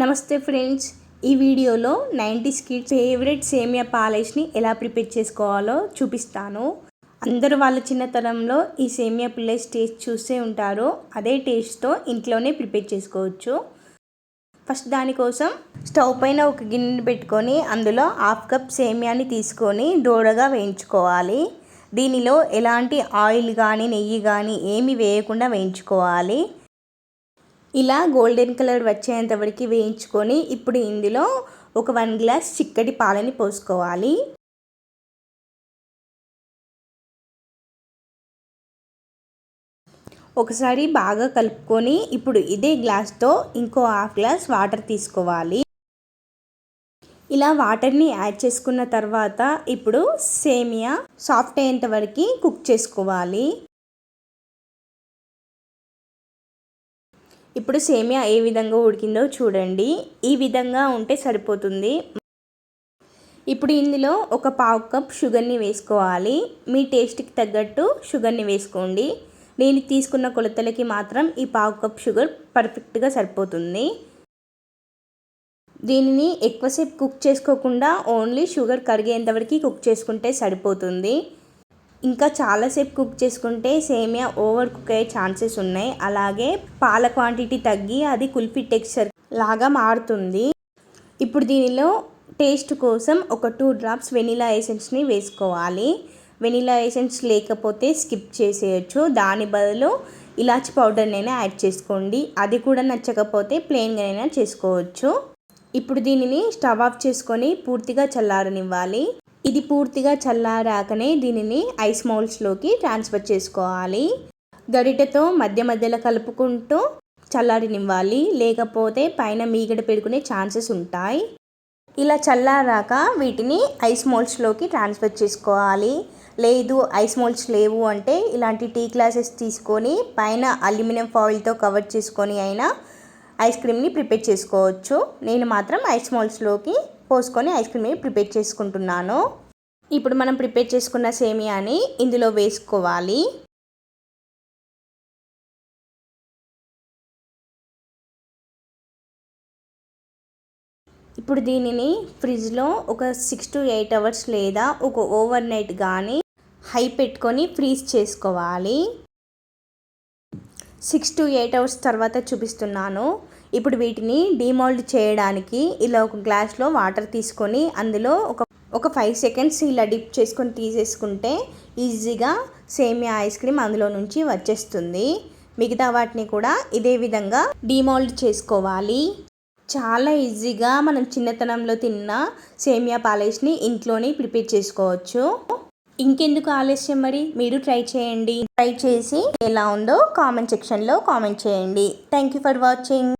నమస్తే ఫ్రెండ్స్. ఈ వీడియోలో నైంటీస్ కిడ్స్ ఫేవరెట్ సేమియా పాలేష్ని ఎలా ప్రిపేర్ చేసుకోవాలో చూపిస్తాను. అందరూ వాళ్ళ చిన్నతనంలో ఈ సేమియా పిల్లస్ టేస్ట్ చూసే ఉంటారు. అదే టేస్ట్తో ఇంట్లోనే ప్రిపేర్ చేసుకోవచ్చు. ఫస్ట్ దానికోసం స్టవ్ పైన ఒక గిన్నె పెట్టుకొని అందులో హాఫ్ కప్ సేమియాని తీసుకొని దూడగా వేయించుకోవాలి. దీనిలో ఎలాంటి ఆయిల్ కానీ నెయ్యి కానీ ఏమి వేయకుండా వేయించుకోవాలి. ఇలా గోల్డెన్ కలర్ వచ్చేంత వరకు వేయించుకొని ఇప్పుడు ఇందులో ఒక వన్ గ్లాస్ చిక్కటి పాలని పోసుకోవాలి. ఒకసారి బాగా కలుపుకొని ఇప్పుడు ఇదే గ్లాస్తో ఇంకో హాఫ్ గ్లాస్ వాటర్ తీసుకోవాలి. ఇలా వాటర్ని యాడ్ చేసుకున్న తర్వాత ఇప్పుడు సేమియా సాఫ్ట్ అయ్యేంత వరకు కుక్ చేసుకోవాలి. ఇప్పుడు సేమియా ఏ విధంగా ఉడికిందో చూడండి. ఈ విధంగా ఉంటే సరిపోతుంది. ఇప్పుడు ఇందులో ఒక పావు కప్ షుగర్ని వేసుకోవాలి. మీ టేస్ట్కి తగ్గట్టు షుగర్ని వేసుకోండి. నేను తీసుకున్న కొలతలకి మాత్రం ఈ పావు కప్ షుగర్ పర్ఫెక్ట్గా సరిపోతుంది. దీనిని ఎక్కువసేపు కుక్ చేసుకోకుండా ఓన్లీ షుగర్ కరిగేంతవరకు కుక్ చేసుకుంటే సరిపోతుంది. ఇంకా చాలాసేపు కుక్ చేసుకుంటే సేమియా ఓవర్ కుక్ అయ్యే ఛాన్సెస్ ఉన్నాయి. అలాగే పాల క్వాంటిటీ తగ్గి అది కుల్ఫీ టెక్స్చర్ లాగా మారుతుంది. ఇప్పుడు దీనిలో టేస్ట్ కోసం ఒక టూ డ్రాప్స్ వెనిలా ఎసెన్స్ని వేసుకోవాలి. వెనిలా ఎసెన్స్ లేకపోతే స్కిప్ చేసేయచ్చు. దాని బదులు ఇలాచి పౌడర్నైనా యాడ్ చేసుకోండి. అది కూడా నచ్చకపోతే ప్లెయిన్గానైనా చేసుకోవచ్చు. ఇప్పుడు దీనిని స్టవ్ ఆఫ్ చేసుకొని పూర్తిగా చల్లారనివ్వాలి. ఇది పూర్తిగా చల్లారాకనే దీనిని ఐస్ మౌల్స్లోకి ట్రాన్స్ఫర్ చేసుకోవాలి. గరిటెతో మధ్య మధ్యలో కలుపుకుంటూ చల్లారినివ్వాలి. లేకపోతే పైన మీగడ పెరుగునే ఛాన్సెస్ ఉంటాయి. ఇలా చల్లారాక వీటిని ఐస్ మోల్డ్స్లోకి ట్రాన్స్ఫర్ చేసుకోవాలి. లేదు ఐస్ మోల్డ్స్ లేవు అంటే ఇలాంటి టీ గ్లాసెస్ తీసుకొని పైన అల్యూమినియం ఫాయిల్తో కవర్ చేసుకొని అయినా ఐస్ క్రీమ్ని ప్రిపేర్ చేసుకోవచ్చు. నేను మాత్రం ఐస్ మోల్డ్స్లోకి పోసుకొని ఐస్ క్రీమ్ని ప్రిపేర్ చేసుకుంటున్నాను. ఇప్పుడు మనం ప్రిపేర్ చేసుకున్న సేమియాని ఇందులో వేసుకోవాలి. ఇప్పుడు దీనిని ఫ్రిడ్జ్లో ఒక సిక్స్ టు ఎయిట్ అవర్స్ లేదా ఒక ఓవర్ నైట్ కానీ హై పెట్టుకొని ఫ్రీజ్ చేసుకోవాలి. సిక్స్ టు ఎయిట్ అవర్స్ తర్వాత చూపిస్తున్నాను. ఇప్పుడు వీటిని డిమోల్డ్ చేయడానికి ఇలా ఒక గ్లాస్లో వాటర్ తీసుకొని అందులో ఒక ఒక ఫైవ్ సెకండ్స్ ఇలా డిప్ చేసుకొని తీసేసుకుంటే ఈజీగా సేమియా ఐస్ క్రీమ్ అందులో నుంచి వచ్చేస్తుంది. మిగతా వాటిని కూడా ఇదే విధంగా డిమోల్డ్ చేసుకోవాలి. చాలా ఈజీగా మనం చిన్నతనంలో తిన్న సేమియా పాలేస్ని ఇంట్లోనే ప్రిపేర్ చేసుకోవచ్చు. ఇంకెందుకు ఆలస్యం మరి? మీరు ట్రై చేయండి. ట్రై చేసి ఎలా ఉందో కామెంట్ సెక్షన్లో కామెంట్ చేయండి. Thank you for watching.